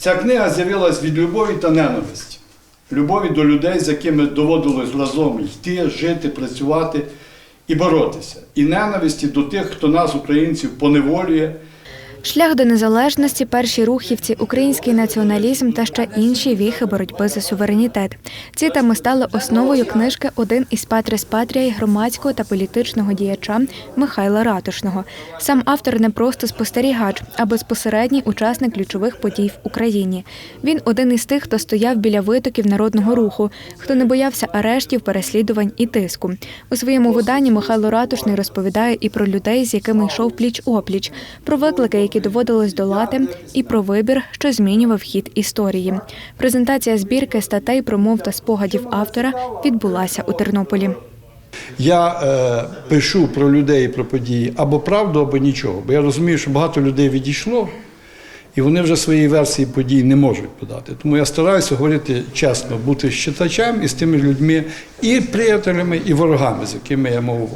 Ця книга з'явилась від любові та ненависті. Любові до людей, з якими доводилось разом йти, жити, працювати і боротися. І ненависті до тих, хто нас, українців, поневолює. Шлях до незалежності, перші рухівці, український націоналізм та ще інші віхи боротьби за суверенітет. Ці теми стали основою книжки Один із патріс патріяй громадського та політичного діяча Михайла Ратушного. Сам автор не просто спостерігач, а безпосередній учасник ключових подій в Україні. Він один із тих, хто стояв біля витоків народного руху, хто не боявся арештів, переслідувань і тиску. У своєму виданні Михайло Ратушний розповідає і про людей, з якими йшов пліч опліч, про виклики, які доводилось долати, і про вибір, що змінював хід історії. Презентація збірки статей, промов та спогадів автора відбулася у Тернополі. Я е, пишу про людей про події або правду, або нічого. Бо я розумію, що багато людей відійшло, і вони вже свої версії подій не можуть подати. Тому я стараюся говорити чесно, бути з читачем і з тими людьми, і приятелями, і ворогами, з якими я мав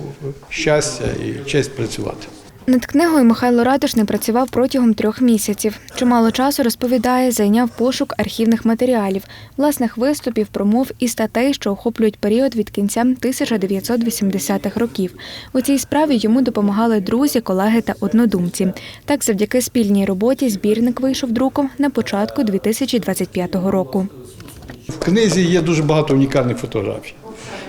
щастя і честь працювати. Над книгою Михайло Ратушний працював протягом трьох місяців. Чимало часу розповідає, зайняв пошук архівних матеріалів, власних виступів, промов і статей, що охоплюють період від кінця 1980-х років. У цій справі йому допомагали друзі, колеги та однодумці. Так, завдяки спільній роботі збірник вийшов друком на початку 2025 року. В книзі є дуже багато унікальних фотографій.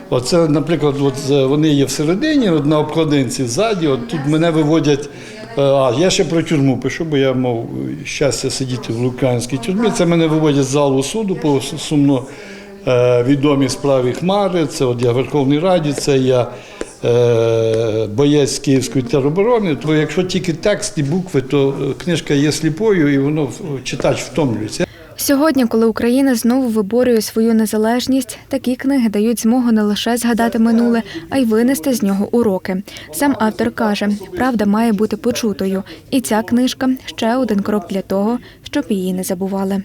Оце, наприклад, от вони є всередині, от на обкладинці ззаді. От тут мене виводять. е, А я ще про тюрму пишу, бо я мав щастя сидіти в українській тюрмі. Це мене виводять з залу суду по сумно е, відомій справі Хмари. Це от я в Верховній Раді, це я е, боєць Київської тероборони. То якщо тільки текст і букви, то е, книжка є сліпою і воно читач втомлюється. Сьогодні, коли Україна знову виборює свою незалежність, такі книги дають змогу не лише згадати минуле, а й винести з нього уроки. Сам автор каже, правда має бути почутою, і ця книжка ще один крок для того, щоб її не забували.